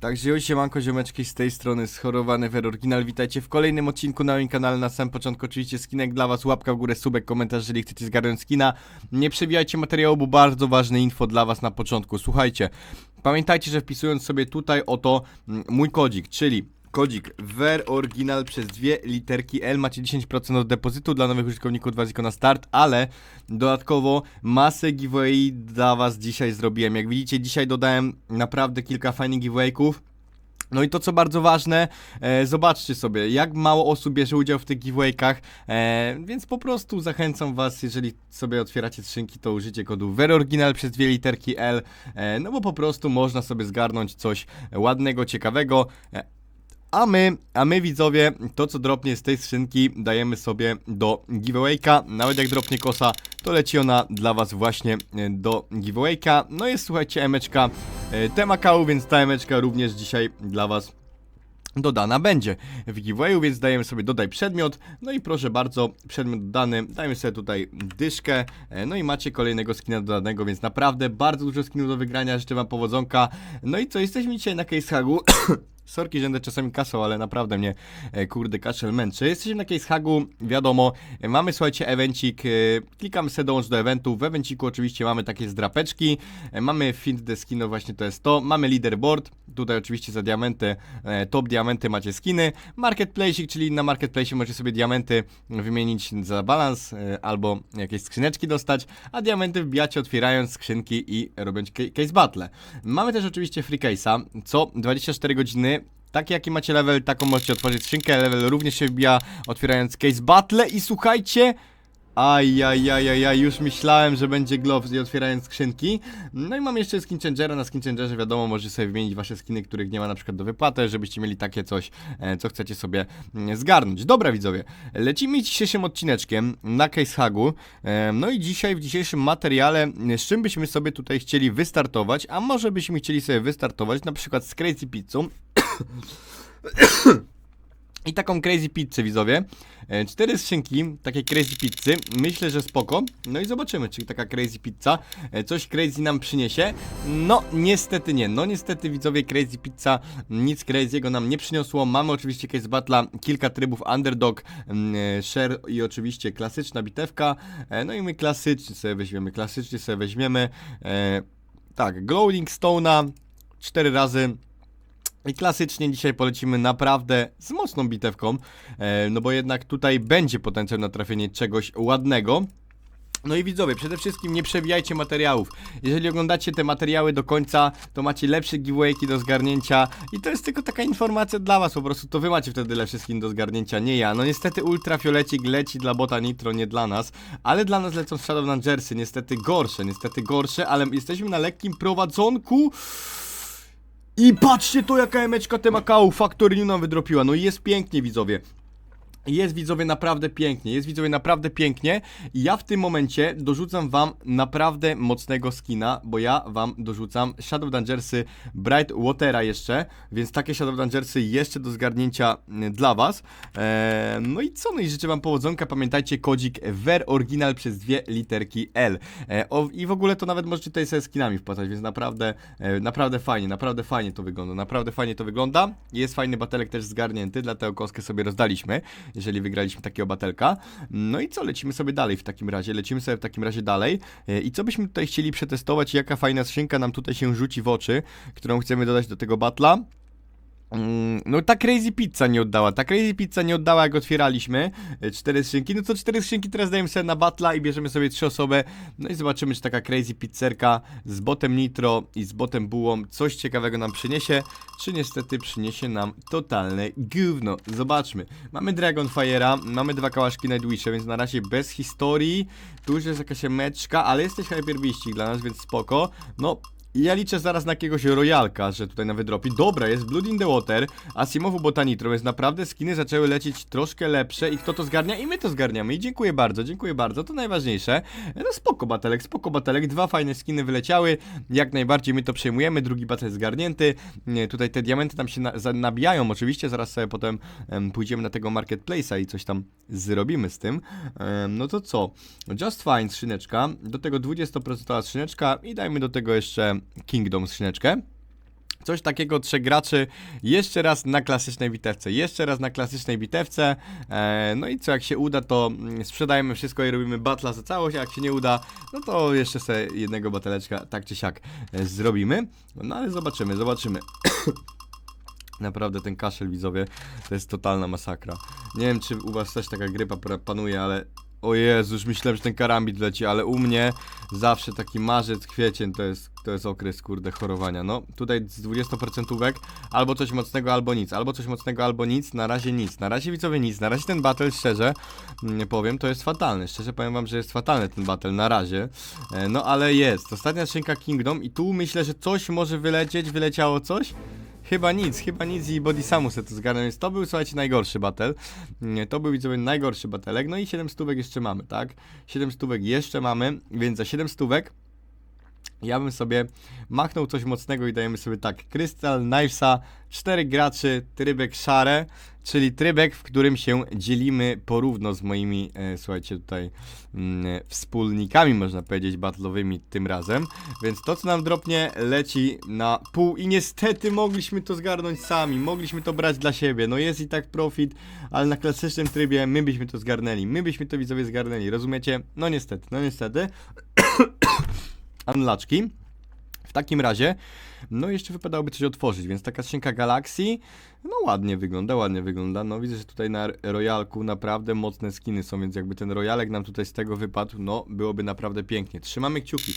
Także siemanko ziomeczki z tej strony schorowany Ver Original, witajcie w kolejnym odcinku na moim kanale, na samym początku oczywiście skinek dla was, łapka w górę, subek, komentarz, jeżeli chcecie zgarnąć skina, nie przewijajcie materiału, bo bardzo ważne info dla was na początku, słuchajcie, pamiętajcie, że wpisując sobie tutaj oto mm, mój kodzik, czyli Kodzik VER Original przez dwie literki L macie 10% od depozytu dla nowych użytkowników 2 na start, ale dodatkowo masę giveaway dla was dzisiaj zrobiłem. Jak widzicie, dzisiaj dodałem naprawdę kilka fajnych giveawayków. No i to co bardzo ważne, e, zobaczcie sobie, jak mało osób bierze udział w tych giveawaykach, e, więc po prostu zachęcam was, jeżeli sobie otwieracie skrzynki, to użycie kodu VERORIGINAL przez dwie literki L, e, no bo po prostu można sobie zgarnąć coś ładnego, ciekawego. E, a my, a my widzowie, to co dropnie z tej skrzynki dajemy sobie do giveawayka. Nawet jak dropnie kosa, to leci ona dla was właśnie e, do giveawayka. No jest słuchajcie emeczka e, temakału, więc ta emeczka również dzisiaj dla was dodana będzie. W giveawayu, więc dajemy sobie dodaj przedmiot, no i proszę bardzo, przedmiot dodany, dajemy sobie tutaj dyszkę, e, no i macie kolejnego skina dodanego, więc naprawdę bardzo dużo skinów do wygrania, życzę wam powodzonka, no i co, jesteśmy dzisiaj na case hagu, Sorki, że będę czasami kasał, ale naprawdę mnie, e, kurde, kaszel męczy. Jesteśmy na case hagu, wiadomo, mamy, słuchajcie, evencik, e, klikamy sobie dołącz do eventu, w evenciku oczywiście mamy takie zdrapeczki, e, mamy find the skin, no właśnie to jest to, mamy leaderboard, tutaj oczywiście za diamenty, top diamenty macie skiny, marketplace, czyli na marketplace możecie sobie diamenty wymienić za balans, albo jakieś skrzyneczki dostać, a diamenty wbijacie otwierając skrzynki i robiąc ca- case battle. Mamy też oczywiście free case'a, co 24 godziny Taki jaki macie level, taką możecie otworzyć skrzynkę, level również się wbija otwierając case battle. I słuchajcie Ajajajajaj, już myślałem, że będzie gloves i otwierając skrzynki. No i mam jeszcze skin changera, na skin changerze wiadomo możecie sobie wymienić wasze skiny, których nie ma na przykład do wypłaty Żebyście mieli takie coś, e, co chcecie sobie mm, zgarnąć. Dobra widzowie, lecimy dzisiejszym odcineczkiem na case hagu E, No i dzisiaj w dzisiejszym materiale z czym byśmy sobie tutaj chcieli wystartować A może byśmy chcieli sobie wystartować na przykład z Crazy Pizzą i taką crazy pizzę widzowie. E, Cztery skrzynki takiej crazy pizzy. Myślę, że spoko. No i zobaczymy, czy taka crazy pizza e, coś crazy nam przyniesie. No, niestety nie. No, niestety widzowie, crazy pizza nic crazy'ego nam nie przyniosło. Mamy oczywiście case battle'a, kilka trybów underdog, mm, e, share i oczywiście klasyczna bitewka. No i my klasycznie sobie weźmiemy, klasycznie sobie weźmiemy. Tak, Glowing Stone'a cztery razy. I klasycznie dzisiaj polecimy naprawdę z mocną bitewką, e, no bo jednak tutaj będzie potencjał na trafienie czegoś ładnego. No i widzowie, przede wszystkim nie przewijajcie materiałów. Jeżeli oglądacie te materiały do końca, to macie lepsze giveawayki do zgarnięcia i to jest tylko taka informacja dla was, po prostu to wy macie wtedy lepsze skin do zgarnięcia, nie ja. No niestety ultrafiolecik leci dla bota Nitro, nie dla nas, ale dla nas lecą Shadow Jersey, niestety gorsze, niestety gorsze, ale jesteśmy na lekkim prowadzonku. I patrzcie to jaka emeczka Temakału Factory New nam wydropiła, no i jest pięknie widzowie jest widzowie naprawdę pięknie, jest widzowie naprawdę pięknie i ja w tym momencie dorzucam wam naprawdę mocnego skina, bo ja wam dorzucam Shadow Dangersy Bright Watera jeszcze, więc takie Shadow Dangersy jeszcze do zgarnięcia mm, dla was. Eee, no i co, no i życzę wam powodzonka, pamiętajcie kodzik VER Original przez dwie literki L. Eee, o, I w ogóle to nawet możecie tutaj sobie skinami wpłacać, więc naprawdę, e, naprawdę fajnie, naprawdę fajnie to wygląda, naprawdę fajnie to wygląda. Jest fajny batelek też zgarnięty, dlatego kostkę sobie rozdaliśmy jeżeli wygraliśmy takiego batelka. No i co, lecimy sobie dalej w takim razie, lecimy sobie w takim razie dalej. E, I co byśmy tutaj chcieli przetestować, jaka fajna skrzynka nam tutaj się rzuci w oczy, którą chcemy dodać do tego batla. Mm, No ta Crazy Pizza nie oddała, ta Crazy Pizza nie oddała jak otwieraliśmy e, cztery skrzynki, no to cztery skrzynki teraz dajemy sobie na batla i bierzemy sobie trzy osoby, no i zobaczymy czy taka Crazy Pizzerka z botem Nitro i z botem Bułą coś ciekawego nam przyniesie, czy niestety przyniesie nam totalne gówno, zobaczmy. Mamy Dragonfire'a, mamy dwa kałaszki Nightwisha, więc na razie bez historii, tu już jest jakaś meczka, ale jesteś hyperbiścik dla nas, więc spoko, no i ja liczę zaraz na jakiegoś royalka, że tutaj na wydropi. Dobra, jest Blood in the Water, Asimowu Botanitro, więc naprawdę skiny zaczęły lecieć troszkę lepsze i kto to zgarnia? I my to zgarniamy. I dziękuję bardzo, dziękuję bardzo, to najważniejsze. No spoko batelek, spoko batelek, dwa fajne skiny wyleciały, jak najbardziej my to przejmujemy, drugi batel zgarnięty. Nie, tutaj te diamenty tam się na, nabijają oczywiście, zaraz sobie potem em, pójdziemy na tego marketplace'a i coś tam zrobimy z tym. Em, no to co? Just Fine skrzyneczka, do tego 20% skrzyneczka i dajmy do tego jeszcze Kingdom skrzyneczkę. Coś takiego, trzech graczy, jeszcze raz na klasycznej bitewce, jeszcze raz na klasycznej bitewce, e, no i co, jak się uda, to mm, sprzedajemy wszystko i robimy batla za całość, a jak się nie uda, no to jeszcze sobie jednego bateleczka, tak czy siak, e, zrobimy, no ale zobaczymy, zobaczymy. Naprawdę ten kaszel widzowie to jest totalna masakra. Nie wiem czy u was też taka grypa panuje, ale o Jezu, już myślałem, że ten karambit leci, ale u mnie zawsze taki marzec, kwiecień to jest, to jest okres kurde chorowania. No tutaj z 20% albo coś mocnego, albo nic, albo coś mocnego, albo nic, na razie nic. Na razie widzowie nic, na razie ten battle szczerze mm, powiem, to jest fatalny. Szczerze powiem wam, że jest fatalny ten battle na razie. E, No ale jest. Ostatnia szynka Kingdom i tu myślę, że coś może wylecieć, wyleciało coś. Chyba nic, chyba nic i Body Samu se to zgarnął, więc to był, słuchajcie, najgorszy battle. Nie, To był, widzowie, najgorszy batelek, no i 7 stówek jeszcze mamy, tak? 7 stówek jeszcze mamy, więc za 7 stówek ja bym sobie machnął coś mocnego i dajemy sobie tak, Crystal, Knivesa, 4 graczy, trybek szare, czyli trybek, w którym się dzielimy porówno z moimi, e, słuchajcie, tutaj mm, wspólnikami, można powiedzieć, battlowymi tym razem, więc to, co nam dropnie, leci na pół i niestety mogliśmy to zgarnąć sami, mogliśmy to brać dla siebie, no jest i tak profit, ale na klasycznym trybie my byśmy to zgarnęli, my byśmy to widzowie zgarnęli, rozumiecie? No niestety, no niestety. Unlaczki. W takim razie, no jeszcze wypadałoby coś otworzyć, więc taka skrzynka Galaxy, no ładnie wygląda, ładnie wygląda. No widzę, że tutaj na Royalku naprawdę mocne skiny są, więc jakby ten Royalek nam tutaj z tego wypadł, no byłoby naprawdę pięknie. Trzymamy kciuki.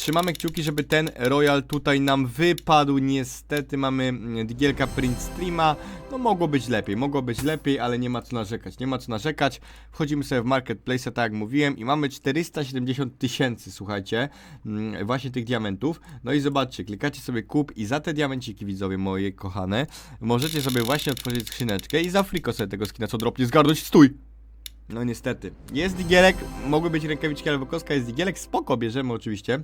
Trzymamy kciuki, żeby ten Royal tutaj nam wypadł. Niestety mamy mm, Digielka Print Streama. No mogło być lepiej, mogło być lepiej, ale nie ma co narzekać. Nie ma co narzekać. Wchodzimy sobie w Marketplace, tak jak mówiłem, i mamy 470 tysięcy, słuchajcie, mm, właśnie tych diamentów. No i zobaczcie, klikacie sobie kup i za te diamenciki, widzowie moje kochane, możecie sobie właśnie otworzyć skrzyneczkę i za friko sobie tego skina, co dropnie, zgarnąć. Stój! No niestety. Jest digielek, mogły być rękawiczki albo koska, jest digielek, spoko, bierzemy oczywiście.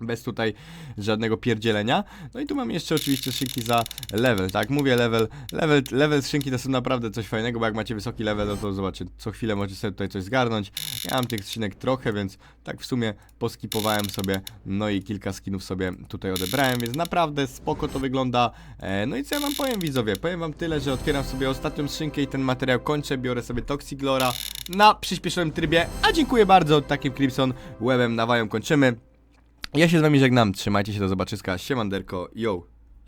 Bez tutaj żadnego pierdzielenia. No i tu mam jeszcze oczywiście szynki za level, tak? Mówię level, level, level szynki to są naprawdę coś fajnego, bo jak macie wysoki level, no to zobaczcie, co chwilę możecie sobie tutaj coś zgarnąć. Ja mam tych skrzynek trochę, więc tak w sumie poskipowałem sobie, no i kilka skinów sobie tutaj odebrałem, więc naprawdę spoko to wygląda. E, no i co ja wam powiem widzowie? Powiem wam tyle, że otwieram sobie ostatnią skrzynkę i ten materiał kończę, biorę sobie Toxiglora na przyspieszonym trybie, a dziękuję bardzo, takim Crimson Webem nawają kończymy. Ja się z wami żegnam, trzymajcie się, do zobaczyska, siemanderko, yo!